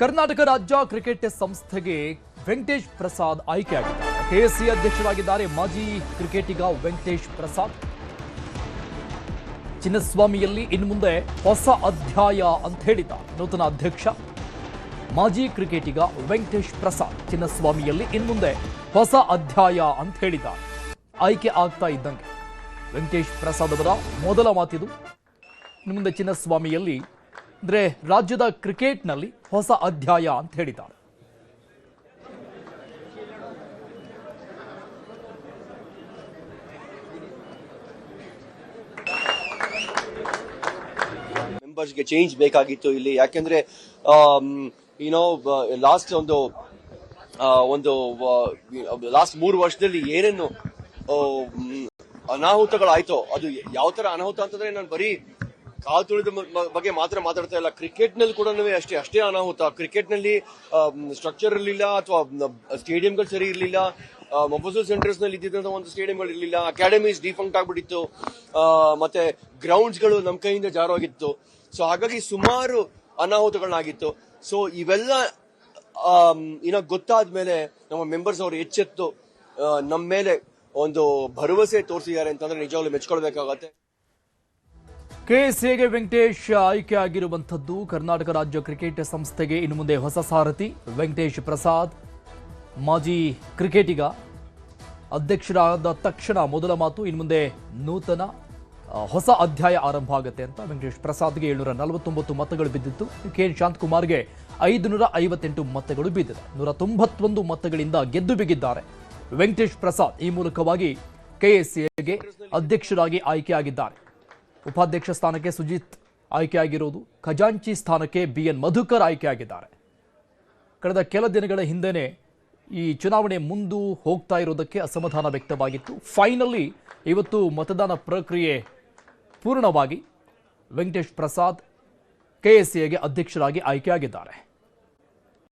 ಕರ್ನಾಟಕ ರಾಜ್ಯ ಕ್ರಿಕೆಟ್ ಸಂಸ್ಥೆಗೆ ವೆಂಕಟೇಶ್ ಪ್ರಸಾದ್ ಆಯ್ಕೆಯಾಗಿದ್ದಾರೆ. ಕೆಎಸ್ಸಿ ಅಧ್ಯಕ್ಷರಾಗಿದ್ದಾರೆ ಮಾಜಿ ಕ್ರಿಕೆಟಿಗ ವೆಂಕಟೇಶ್ ಪ್ರಸಾದ್. ಚಿನ್ನಸ್ವಾಮಿಯಲ್ಲಿ ಇನ್ನು ಮುಂದೆ ಹೊಸ ಅಧ್ಯಾಯ ಅಂತ ಹೇಳಿದ ನೂತನ ಅಧ್ಯಕ್ಷ. ಮಾಜಿ ಕ್ರಿಕೆಟಿಗ ವೆಂಕಟೇಶ್ ಪ್ರಸಾದ್ ಚಿನ್ನಸ್ವಾಮಿಯಲ್ಲಿ ಇನ್ನು ಮುಂದೆ ಹೊಸ ಅಧ್ಯಾಯ ಅಂತ ಹೇಳಿದ ಆಯ್ಕೆ ಆಗ್ತಾ ಇದ್ದಂಗೆ. ವೆಂಕಟೇಶ್ ಪ್ರಸಾದ್ ಅವರ ಮೊದಲ ಮಾತಿದು. ಇನ್ನು ಮುಂದೆ ಚಿನ್ನಸ್ವಾಮಿಯಲ್ಲಿ ಅಂದ್ರೆ ರಾಜ್ಯದ ಕ್ರಿಕೆಟ್ನಲ್ಲಿ ಹೊಸ ಅಧ್ಯಾಯ ಅಂತ ಹೇಳಿದ್ದಾರೆ. ಮೆಂಬರ್ಸ್ಗೆ ಚೇಂಜ್ ಬೇಕಾಗಿತ್ತು ಇಲ್ಲಿ. ಯಾಕೆಂದ್ರೆ ಏನೋ ಲಾಸ್ಟ್ ಒಂದು ಒಂದು ಲಾಸ್ಟ್ ಮೂರು ವರ್ಷದಲ್ಲಿ ಏನೇನು ಅನಾಹುತಗಳಾಯ್ತೋ, ಅದು ಯಾವ ತರ ಅನಾಹುತ ಅಂತಂದ್ರೆ ನಾನು ಬರೀ ಕಾಲ್ ತುಳಿದ ಬಗ್ಗೆ ಮಾತ್ರ ಮಾತಾಡ್ತಾ ಇಲ್ಲ. ಕ್ರಿಕೆಟ್ನಲ್ಲಿ ಕೂಡ ಅಷ್ಟೇ ಅಷ್ಟೇ ಅನಾಹುತ. ಕ್ರಿಕೆಟ್ನಲ್ಲಿ ಸ್ಟ್ರಕ್ಚರ್ ಇರಲಿಲ್ಲ ಅಥವಾ ಸ್ಟೇಡಿಯಂಗಳು ಸರಿ ಇರಲಿಲ್ಲ. ಮೊಫಸಲ್ ಸೆಂಟರ್ಸ್ನಲ್ಲಿ ಇದ್ದಿದ್ದಂತ ಒಂದು ಸ್ಟೇಡಿಯಂಗಳು ಇರಲಿಲ್ಲ. ಅಕಾಡೆಮೀಸ್ ಡಿಫಂಕ್ಟ್ ಆಗ್ಬಿಟ್ಟಿತ್ತು. ಮತ್ತೆ ಗ್ರೌಂಡ್ಸ್ಗಳು ನಮ್ಮ ಕೈಯಿಂದ ಜಾರೋಗಿತ್ತು ಸೊ ಹಾಗಾಗಿ ಸುಮಾರು ಅನಾಹುತಗಳನ್ನಾಗಿತ್ತು ಸೊ ಇವೆಲ್ಲ ಗೊತ್ತಾದ ಮೇಲೆ ನಮ್ಮ ಮೆಂಬರ್ಸ್ ಅವರು ಎಚ್ಚೆತ್ತು ನಮ್ಮ ಮೇಲೆ ಒಂದು ಭರವಸೆ ತೋರಿಸಿದ್ದಾರೆ ಅಂತಂದ್ರೆ ನಿಜವಾಗ್ಲೂ ಮೆಚ್ಕೊಳ್ಬೇಕಾಗತ್ತೆ. ಕೆಎಸ್ಎಗೆ ವೆಂಕಟೇಶ್ ಆಯ್ಕೆಯಾಗಿರುವಂಥದ್ದು ಕರ್ನಾಟಕ ರಾಜ್ಯ ಕ್ರಿಕೆಟ್ ಸಂಸ್ಥೆಗೆ ಇನ್ನು ಮುಂದೆ ಹೊಸ ಸಾರಥಿ ವೆಂಕಟೇಶ್ ಪ್ರಸಾದ್. ಮಾಜಿ ಕ್ರಿಕೆಟಿಗ ಅಧ್ಯಕ್ಷರಾದ ತಕ್ಷಣ ಮೊದಲ ಮಾತು, ಇನ್ನು ಮುಂದೆ ನೂತನ ಹೊಸ ಅಧ್ಯಾಯ ಆರಂಭ ಆಗುತ್ತೆ ಅಂತ ವೆಂಕಟೇಶ್ ಪ್ರಸಾದ್ಗೆ ಏಳ್ನೂರ ನಲವತ್ತೊಂಬತ್ತು ಮತಗಳು ಬಿದ್ದಿತ್ತು. ಕೆ ಎನ್ ಶಾಂತಕುಮಾರ್ಗೆ ಐದುನೂರ ಐವತ್ತೆಂಟು ಮತಗಳು ಬಿದ್ದಿದೆ. ನೂರ ತೊಂಬತ್ತೊಂದು ಮತಗಳಿಂದ ಗೆದ್ದು ಬಿಗಿದ್ದಾರೆ ವೆಂಕಟೇಶ್ ಪ್ರಸಾದ್. ಈ ಮೂಲಕವಾಗಿ ಕೆಎಸ್ಸಿಎಗೆ ಅಧ್ಯಕ್ಷರಾಗಿ ಆಯ್ಕೆಯಾಗಿದ್ದಾರೆ. ಉಪಾಧ್ಯಕ್ಷ ಸ್ಥಾನಕ್ಕೆ ಸುಜಿತ್ ಆಯ್ಕೆಯಾಗಿರುವುದು, ಖಜಾಂಚಿ ಸ್ಥಾನಕ್ಕೆ ಬಿ ಎನ್ ಮಧುಕರ್ ಆಯ್ಕೆಯಾಗಿದ್ದಾರೆ. ಕಳೆದ ಕೆಲ ದಿನಗಳ ಹಿಂದೆನೆ ಈ ಚುನಾವಣೆ ಮುಂದು ಹೋಗ್ತಾ ಇರೋದಕ್ಕೆ ಅಸಮಾಧಾನ ವ್ಯಕ್ತವಾಗಿತ್ತು. ಫೈನಲಿ ಇವತ್ತು ಮತದಾನ ಪ್ರಕ್ರಿಯೆ ಪೂರ್ಣವಾಗಿ ವೆಂಕಟೇಶ್ ಪ್ರಸಾದ್ ಕೆಎಸ್ಸಿಎಗೆ ಅಧ್ಯಕ್ಷರಾಗಿ ಆಯ್ಕೆಯಾಗಿದ್ದಾರೆ.